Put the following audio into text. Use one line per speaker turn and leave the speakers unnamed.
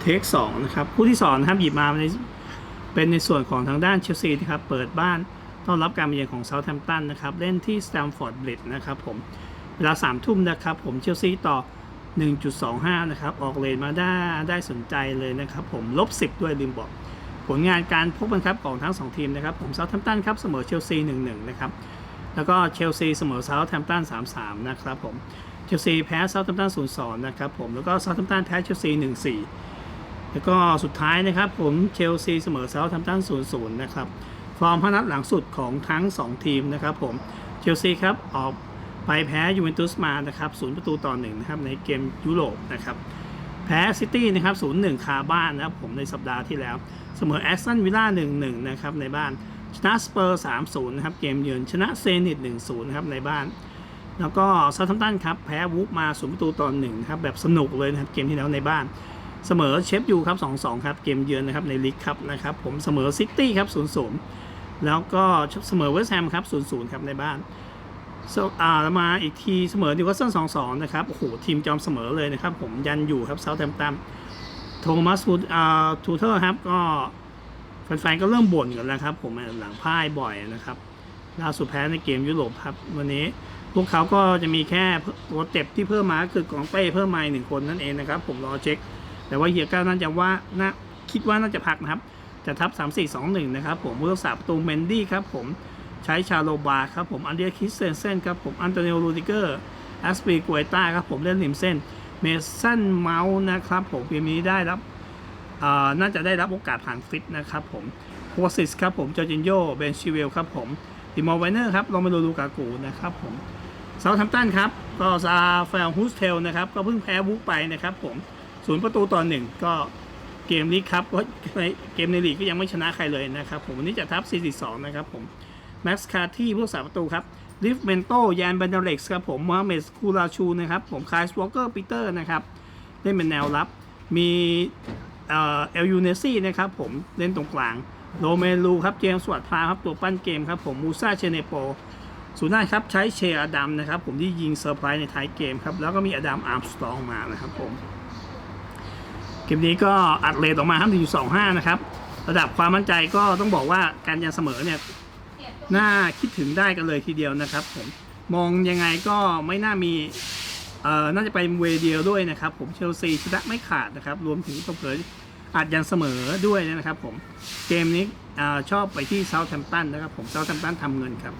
เทคสองนะครับคู่ที่สองนะครับหยิบมาในเป็นในส่วนของทางด้านเชลซีนะครับเปิดบ้านต้อนรับการมาเยือนของเซาท์แฮมป์ตันนะครับเล่นที่สแตมฟอร์ดบริดจ์นะครับผมเวลา3ามทุ่มนะครับผมเชลซีต่อ 1.25 นะครับ ออกเลนมาได้ได้สนใจเลยนะครับผมลบ 10 ด้วยลืมบอก ผลงานการพบกันครับของทั้ง 2 ทีมนะครับผมเซาท์แฮมป์ตันครับเสมอเชลซี 1-1 นะครับแล้วก็เชลซีเสมอเซาท์แฮมป์ตัน 3-3 นะครับผมเชลซีแพ้เซาท์แฮมป์ตัน 0-2 นะครับผมแล้วก็เซาท์แฮมป์ตันแพ้เชลซี 1-4 แล้วก็สุดท้ายนะครับผมเชลซีเสมอเซาท์แฮมป์ตัน0-0นะครับ ฟอร์มพนัดหลังสุดของทั้ง 2 ทีมนะครับผม เชลซีครับออกไปแพ้ยูเวนตุสมานะครับ0ประตูต่อ1นะครับในเกมยุโรปนะครับ แพ้ซิตี้นะครับ0-1คาบ้านนะครับผมในสัปดาห์ที่แล้ว เสมอแอสตันวิลล่า1-1นะครับในบ้าน ชนะสเปอร์3-0นย์นะครับเกมเยือนชนะเซนิต1-0นะครับในบ้านแล้วก็ซาทัมตันครับแพ้วูฟมา0ประตูต่อ1นะครับแบบสนุกเลยนะครับเกมที่แล้วในบ้าน เสมอเชฟยูครับ2-2 ครับ เกมเยือนนะครับในลีกครับนะครับผมเสมอซิตี้ครับ0-0 แล้วก็เสมอเวสต์แฮมครับ0-0 ครับในบ้านโซอ่ามาอีกทีเสมอนิวคาสเซิล2-2นะครับ โอ้โห ทีมจอมเสมอเลยนะครับ ผมยันอยู่ครับเซาท์แฮมตันโทมัสฟูดอ่าทูเทอร์ครับ ก็แฟนๆก็เริ่มบ่นกันแล้วครับ ผมหลังพ่ายบ่อยนะครับล่าสุดแพ้ในเกมยุโรปครับ วันนี้พวกเขาก็จะมีแค่ตัวเจ็บที่เพิ่มมาคือกองเป้เพิ่มมาหนึ่งคนนั่นเองนะครับ ผมรอเช็ค แต่ว่าเฮียก้าน่าจะว่าน่าคิดว่าน่าจะพักนะครับจะทับ 3 4 2 1 นะครับผมผู้รักษาประตูเมนดี้ครับผมใช้ชาโลบาครับผมอันเดียคิสเซนเซนครับผมอันโตนิโอรูดิเกอร์แอสปีกัวต้าครับผมเล่นริมเส้นเมสันเมาส์นะครับผมเกมนี้ได้รับน่าจะได้รับโอกาสผ่านฟิตนะครับผมโคซิสครับผมจอร์จินโยเบนชิเวลครับผมติมอร์ไวเนอร์ครับลองมาดูลูกากูนะครับผมเซาท์แฮมป์ตันครับก็ซาแฟลฮูสเทลนะครับก็เพิ่งแพ้วุกไปนะครับผม ศูนย์ประตูต่อหนึ่งก็เกมนี้ครับก็เกมในลีกก็ยังไม่ชนะใครเลยนะครับผมวันนี้จะทับ 42 นะครับผมแม็กซ์คาร์ที่ผู้สาประตูครับลิฟเมนโตยานบันเดเล็กส์ครับผมม o ฮ a เมดคูราชูนะครับผมคายสวอเกอร์ปีเตอร์นะครับเล่นเป็นแนวรับ มีเอลยูเนซี่นะครับผมเล่นตรงกลางโรเมลูครับเจมส์สวัสดพาครับตัวปั้นเกมครับผมมูซาเชเนโปศูนย์หน้าครับใช้เชอดัมนะครับผมที่ยิงเซอร์ไพรส์ในท้ายเกมครับแล้วก็มีอดัมอาร์มสตรองมานะครับผม เกมนี้ก็อัดเลทออกมาครับอยู่25 นะครับ ระดับความมั่นใจก็ต้องบอกว่าการยันเสมอเนี่ยน่าคิดถึงได้กันเลยทีเดียวนะครับผมมองยังไงก็ไม่น่ามีเอ่อน่าจะไปเวเดียวด้วยนะครับผมเชลซีชนะไม่ขาดนะครับ รวมถึงเผยอาจยันเสมอด้วยนะครับผมเกมนี้อาชอบไปที่เซาท์แฮมป์ตันนะครับผมเซาท์แฮมป์ตันทำเงินครับ